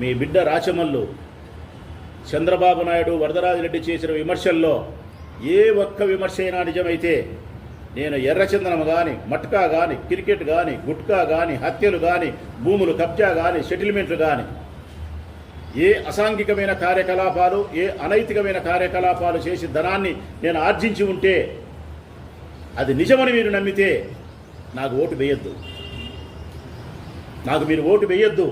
మీ బిడ్డ రాచమల్లు చంద్రబాబు నాయుడు వరదరాజిరెడ్డి చేసిన విమర్శల్లో ఏ ఒక్క విమర్శ అయినా నిజమైతే నేను ఎర్రచందనం కానీ మట్కా కానీ క్రికెట్ కానీ గుట్కా కానీ హత్యలు కానీ భూములు కబ్జా కానీ సెటిల్మెంట్లు కానీ ఏ అసాంఘికమైన కార్యకలాపాలు ఏ అనైతికమైన కార్యకలాపాలు చేసి ధనాన్ని నేను ఆర్జించి ఉంటే అది నిజమని మీరు నమ్మితే నాకు ఓటు వేయొద్దు. నాకు మీరు ఓటు వేయొద్దు.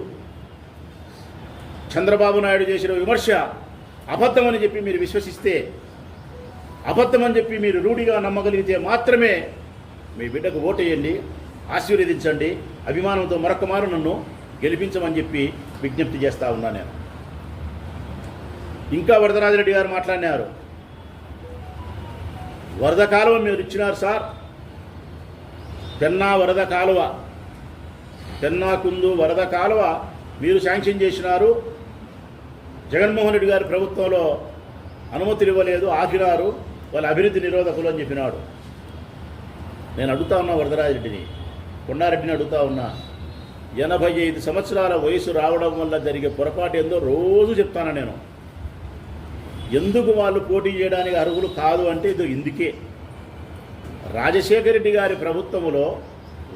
చంద్రబాబు నాయుడు చేసిన విమర్శ అబద్ధమని చెప్పి మీరు విశ్వసిస్తే అబద్ధమని చెప్పి మీరు రూఢిగా నమ్మగలిగితే మాత్రమే మీ బిడ్డకు ఓటేయండి ఆశీర్వదించండి అభిమానంతో మరొక మారు నన్ను గెలిపించమని చెప్పి విజ్ఞప్తి చేస్తా ఉన్నా నేను. ఇంకా వరదరాజరెడ్డి గారు మాట్లాడినారు. వరద కాలువ మీరు ఇచ్చినారు సార్. పెన్నా వరద కాలువ పెన్నా కుందు వరద కాలువ మీరు శాంక్షన్ చేసినారు. జగన్మోహన్ రెడ్డి గారి ప్రభుత్వంలో అనుమతులు ఇవ్వలేదు ఆగినారు వాళ్ళ అభివృద్ధి నిరోధకులు అని చెప్పినాడు. నేను అడుగుతా ఉన్నా వరదరాజరెడ్డిని కొండారెడ్డిని అడుగుతా ఉన్నా ఎనభై ఐదు సంవత్సరాల వయసు రావడం వల్ల జరిగే పొరపాటు ఏందో రోజు చెప్తాను నేను. ఎందుకు వాళ్ళు పోటీ చేయడానికి అర్హులు కాదు అంటే ఇది ఇందుకే. రాజశేఖర రెడ్డి గారి ప్రభుత్వంలో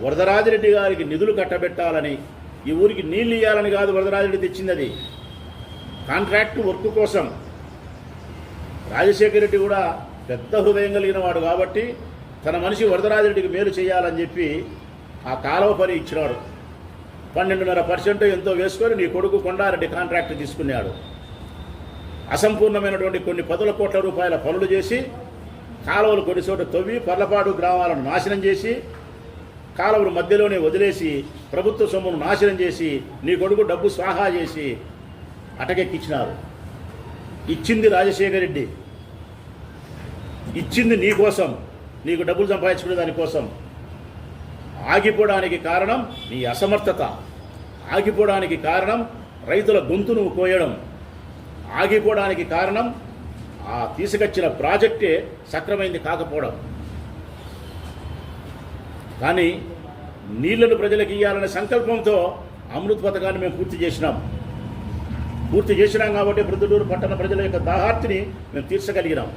వరదరాజరెడ్డి గారికి నిధులు కట్టబెట్టాలని ఈ ఊరికి నీళ్ళు ఇవ్వాలని కాదు వరదరాజరెడ్డి తెచ్చింది అది. కాంట్రాక్ట్ వర్క్ కోసం రాజశేఖర రెడ్డి కూడా పెద్ద హృదయం కలిగిన వాడు కాబట్టి తన మనిషి వరదరాజరెడ్డికి మేలు చేయాలని చెప్పి ఆ కాలువ పని ఇచ్చినాడు. పన్నెండున్నర పర్సెంట్ ఎంతో వేసుకొని నీ కొడుకు కొండారెడ్డి కాంట్రాక్ట్ తీసుకున్నాడు. అసంపూర్ణమైనటువంటి కొన్ని పదుల కోట్ల రూపాయల పనులు చేసి కాలువలు కొన్ని చోట తవ్వి పర్లపాడు గ్రామాలను నాశనం చేసి కాలువలు మధ్యలోనే వదిలేసి ప్రభుత్వ సొమ్మును నాశనం చేసి నీ కొడుకు డబ్బు స్వాహా చేసి అటకెక్కించినారు ఇచ్చింది రాజశేఖర రెడ్డి ఇచ్చింది నీకోసం నీకు డబ్బులు సంపాదించుకునే దానికోసం ఆగిపోవడానికి కారణం నీ అసమర్థత. ఆగిపోవడానికి కారణం రైతుల గొంతు నువ్వు కోయడం. ఆగిపోవడానికి కారణం ఆ తీసుకొచ్చిన ప్రాజెక్టే సక్రమైంది కాకపోవడం. కానీ నీళ్ళను ప్రజలకు ఇవ్వాలనే సంకల్పంతో అమృత్ పథకాన్ని మేము పూర్తి చేసినాం. పూర్తి చేసినాం కాబట్టి ప్రొద్దుటూరు పట్టణ ప్రజల యొక్క దాహార్తిని మేము తీర్చగలిగినాం.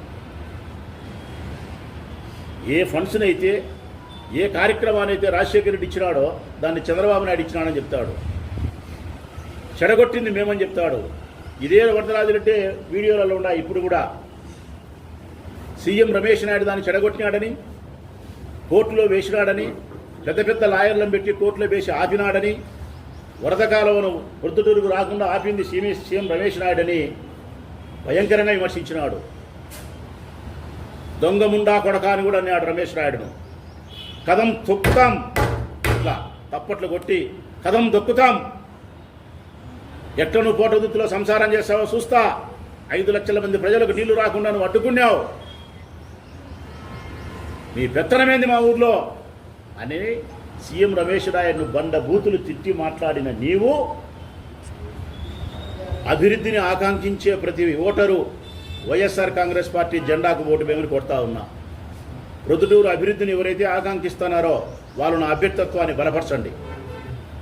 ఏ ఫండ్స్ని అయితే ఏ కార్యక్రమాన్ని అయితే రాజశేఖర రెడ్డి ఇచ్చినాడో దాన్ని చంద్రబాబు నాయుడు ఇచ్చినాడని చెప్తాడు. చెడగొట్టింది మేమని చెప్తాడు. ఇదే వరదరాజులంటే వీడియోలలో ఉన్నాయి ఇప్పుడు కూడా. సీఎం రమేష్ నాయుడు దాన్ని చెడగొట్టినాడని కోర్టులో వేసినాడని పెద్ద పెద్ద లాయర్లను పెట్టి కోర్టులో వేసి ఆపినాడని వరద కాలువను ప్రొద్దుటూరుకు రాకుండా ఆపింది సీఎం సీఎం రమేష్ నాయుడని భయంకరంగా విమర్శించినాడు. దొంగ ముండా కొడక అని కూడా అన్నాడు రమేష్ నాయుడును. కదం తొక్కుతాం. ఇట్లా తప్పట్లు కొట్టి కదం దొక్కుతాం. ఎట్లా నువ్వు పోటదుత్తులో సంసారం చేస్తావో చూస్తా. ఐదు లక్షల మంది ప్రజలకు నీళ్ళు రాకుండా నువ్వు అడ్డుకున్నావు. నీ పెత్తనమేంది మా ఊర్లో? అని సీఎం రమేష్ రాయను బండ బూతులు తిట్టి మాట్లాడిన నీవు అభివృద్ధిని ఆకాంక్షించే ప్రతి ఓటరు వైఎస్ఆర్ కాంగ్రెస్ పార్టీ జెండాకు ఓటు వేమని కొడతా ఉన్నా. ప్రొద్దుటూరు అభివృద్ధిని ఎవరైతే ఆకాంక్షిస్తున్నారో వాళ్ళు నా అభ్యర్థత్వాన్ని బలపరచండి.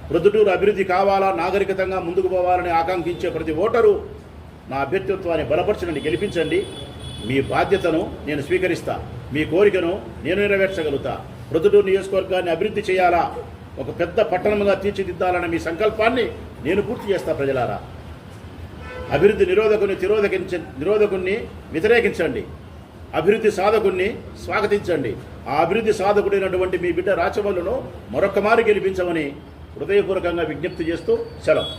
ప్రొద్దుటూరు అభివృద్ధి కావాలా నాగరికతంగా ముందుకు పోవాలని ఆకాంక్షించే ప్రతి ఓటరు నా అభ్యర్థిత్వాన్ని బలపరచండి గెలిపించండి. మీ బాధ్యతను నేను స్వీకరిస్తా. మీ కోరికను నేను నెరవేర్చగలుగుతా. ప్రొద్దుటూరు నియోజకవర్గాన్ని అభివృద్ధి చేయాలా? ఒక పెద్ద పట్టణంగా తీర్చిదిద్దాలన్న మీ సంకల్పాన్ని నేను పూర్తి చేస్తా ప్రజలారా. అభివృద్ధి నిరోధకుని తిరోధకించ నిరోధకుణ్ణి వ్యతిరేకించండి. అభివృద్ధి సాధకుణ్ణి స్వాగతించండి. ఆ అభివృద్ధి సాధకుడైనటువంటి మీ బిడ్డ రాచవల్లును మరొక మారు గెలిపించమని హృదయపూర్వకంగా విజ్ఞప్తి చేస్తూ సెలవు.